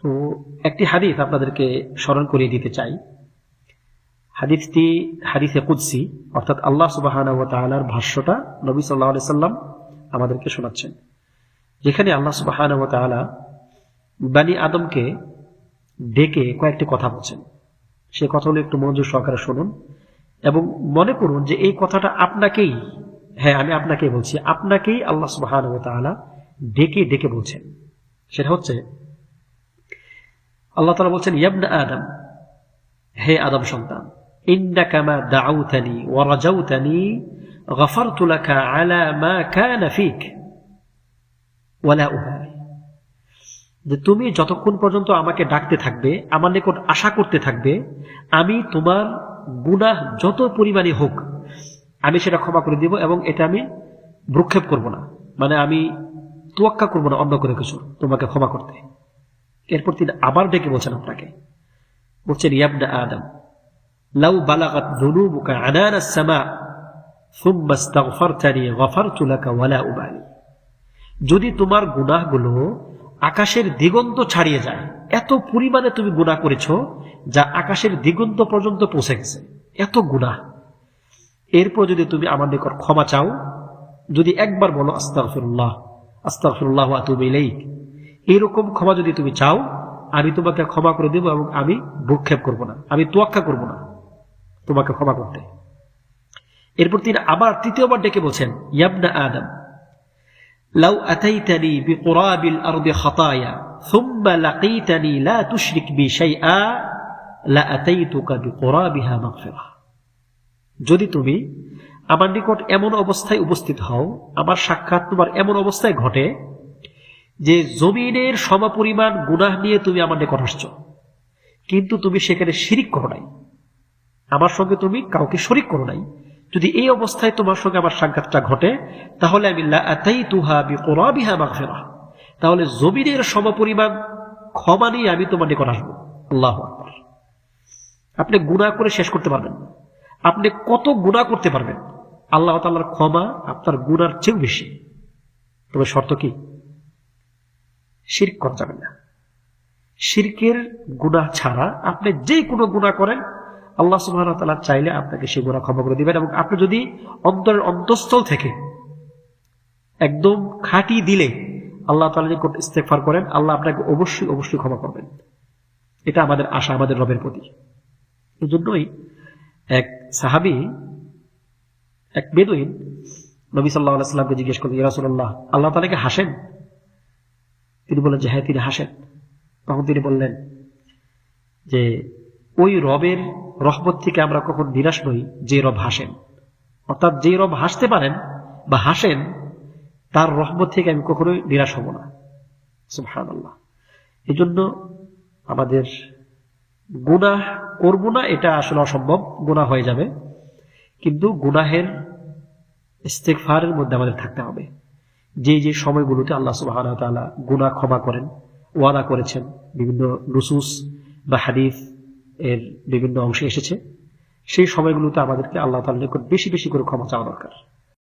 তো একটি হাদিস আপনাদেরকে স্মরণ করিয়ে দিতে চাই। হাদিসটি হাদিসে কুদ্সি, অর্থাৎ আল্লাহ সুবাহ ভাষ্যটা নবী সাল্লাহ সাল্লাম আমাদেরকে শোনাচ্ছেন। যেখানে আল্লাহ সুবাহ বানি আদমকে ডেকে কয়েকটি কথা বলছেন। সে কথাগুলো একটু মনোযোগ সহকারে শুনুন এবং মনে করুন যে এই কথাটা আপনাকেই হ্যাঁ আমি আপনাকেই বলছি, আপনাকেই আল্লাহ সুবাহ ডেকে ডেকে বলছেন। সেটা হচ্ছে আল্লাহ তালা বলছেন ইয়াবনা আদম হে আদম সন্তান ইন্নাকামা দাউতানি ওয়ারাজাউতানি غفرت لك على ما كان فيك ولا أبالي যে তুমি যতক্ষণ পর্যন্ত আমাকে ডাকতে থাকবে আমার নিকট আশা করতে থাকবে আমি তোমার গুনাহ যত পরিমাণে হোক আমি সেটা ক্ষমা করে দিব এবং এটা আমি ভ্রুক্ষেপ করব না মানে আমি তোয়াক্কা করবো না অন্য করে কিছু তোমাকে ক্ষমা করতে এরপর তিনি আবার ডেকে বলছেন আপনাকে। বলছেন, ইয়াবনা আদম, লাউ বালাগাত যুনুবুকা আনানা সামা, সুম্মা ইস্তাগফারতানি গফারতু লাকা ওয়ালা উবালি। যদি তোমার গুনাহগুলো আকাশের দিগন্ত ছাড়িয়ে যায়, এত পরিমাণে তুমি গুনাহ করেছ যা আকাশের দিগন্ত পর্যন্ত পৌঁছে গেছে। এত গুনাহ। এরপর যদি তুমি আমার নিকট ক্ষমা চাও, যদি একবার বলো, আস্তাগফিরুল্লাহ আস্তাগফিরুল্লাহ ওয়া আতুবু ইলাইক এরকম ক্ষমা যদি তুমি চাও, আমি তোমাকে ক্ষমা করে দেব এবং আমি ভূক্ষেপ করব না। আমি তোয়াক্কা করব না তোমাকে ক্ষমা করতে। এরপর তিনি আবার তৃতীয়বার ডেকে বলছেন, ইয়াবনা আদম, লাউ আতাইতানি বিকুরাবিল আরদি খাতায়া থুম্মা লাকিতানি লা তুশরিক বি শাইআ, লা আতাইতুকা বিকুরাবিহা মাগফিরাহ। যদি তুমি আমার নিকট এমন অবস্থায় উপস্থিত হও, আমার সাক্ষাৎ তোমার এমন অবস্থায় ঘটে যে জমিনের সমপরিমাণ গুনাহ নিয়ে তুমি আমার নিকট আসছ, কিন্তু তুমি সেখানে শিরিক করো নাই। আমার সঙ্গে তুমি কাউকে শরিক করো নাই। যদি এই অবস্থায় তোমার সঙ্গে আমার সাক্ষাৎটা ঘটে, তাহলে আমি তাহলে জমিনের সমপরিমাণ ক্ষমা নিয়ে আমি তোমার নিকট আসব। আল্লাহ আপনি গুণা করে শেষ করতে পারবেন। আপনি কত গুণা করতে পারবেন। আল্লাহ তাল্লার ক্ষমা আপনার গুণার চেয়েও বেশি। তবে শর্ত কি? শির্ক করা যাবে না। শিরকের গুণা ছাড়া আপনি যে কোনো গুণা করেন, আল্লাহ সুবাহ চাইলে আপনাকে সে গুণা ক্ষমা করে দিবেন এবং আপনি যদি অন্তরের অন্তঃস্থল থেকে একদম খাটি দিলে আল্লাহ তালা যে ইস্তেফার করেন, আল্লাহ আপনাকে অবশ্যই অবশ্যই ক্ষমা করবেন। এটা আমাদের আশা, আমাদের রবের প্রতি। এই জন্যই এক সাহাবি, এক বেদুইন নবী সাল্লাহ সাল্লামকে জিজ্ঞেস করলেন ইয়ারসুল্লাহ আল্লাহ তালাকে হাসেন? তিনি বললেন যে হ্যাঁ তিনি হাসেন। তখন তিনি বললেন যে, ওই রবের রহমত থেকে আমরা কখন নিরাশ নই, যে রব হাসেন। অর্থাৎ যে রব হাসতে পারেন বা হাসেন, তার রহমত থেকে আমি কখনোই নিরাশ হব না। সুহান আল্লাহ এই জন্য আমাদের গুনাহ করব না, এটা আসলে অসম্ভব, গুনাহ হয়ে যাবে। কিন্তু গুনাহের ইস্তেকফারের মধ্যে আমাদের থাকতে হবে। যে যে সময়গুলোতে আল্লাহ সুবাহ গুণা ক্ষমা করেন, ওয়াদা করেছেন, বিভিন্ন নুসুস বা হাদিফ এর বিভিন্ন অংশে এসেছে, সেই সময়গুলোতে আমাদেরকে আল্লাহ তাল্লাহ বেশি বেশি করে ক্ষমা চাওয়া দরকার।